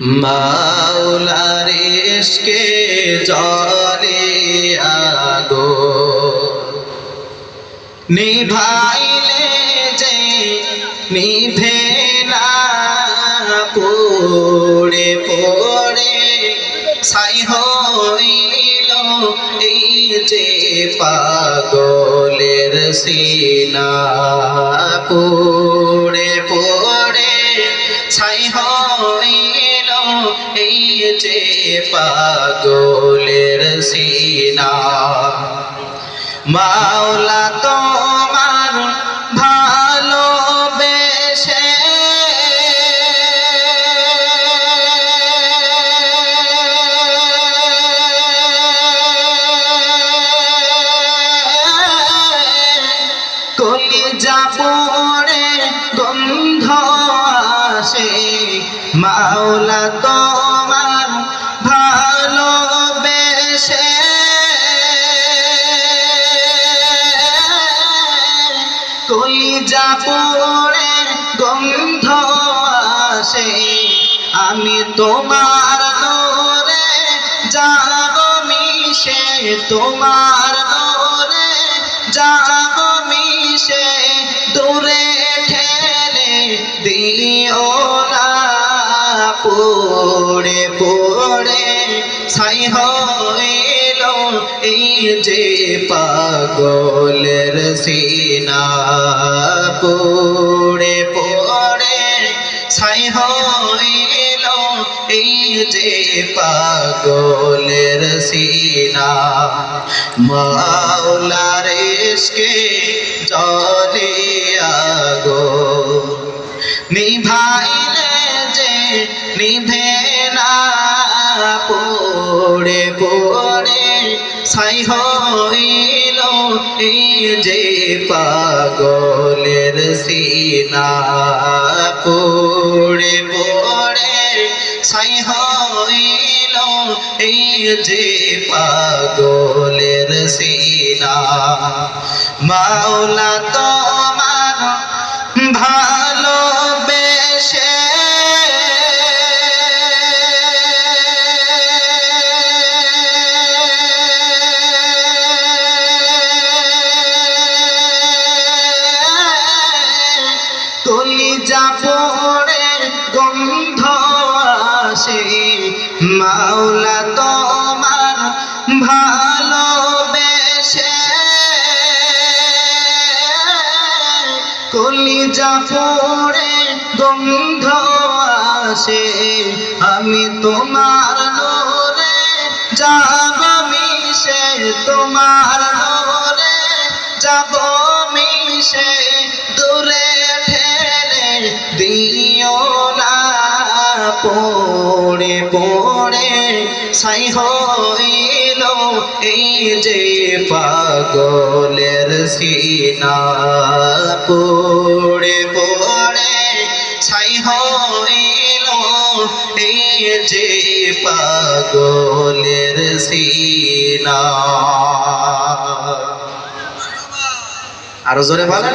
মাওলার ইশকে জলে আগো। নিভাইলে যে নিভে না পড়ে পড়ে, ছাই হইল এই যে পাগলের সিনা। পড়ে পড়ে, ছাই হইল পাগলের সিনা। মাওলা তোমার ভালোবেসে। কলি যাপড়ে গন্ধ আসে। মাওলা তোমার যাপড়ে গন্ধ আসে। আমি তোমার নোরে যাব মিশে, তোমার নোরে যাব মিশে। দূরে ঠেলে দিও না, পড়ে পড়ে, ছাই হইল এই যে পাগলের সিনা পড়ে পড়ে ছাই হইল এই যে পাগলের সিনা। মাওলার ইশকে জলে আগো। নিভাইলে যে নিভে না পড়ে পড়ে ছাই হইল এই যে পাগলের সিনা পড়ে পড়ে ছাই হইল যে পাগলের সিনা। মাওলা তোমার যাপড়ে গন্ধ আসে। মাওলা তোমার ভালোবেসে কলি যাপড়ে গন্ধ আসে। আমি তোমার নোরে যাব মিশে, তোমার নোরে যাব মিশে। দিও না, পড়ে পড়ে সাই হইল এই যে পাগলের সিনা। পড়ে পড়ে ছাই হইল এই যে পাগলের সিনা। আরও জোরে বলেন।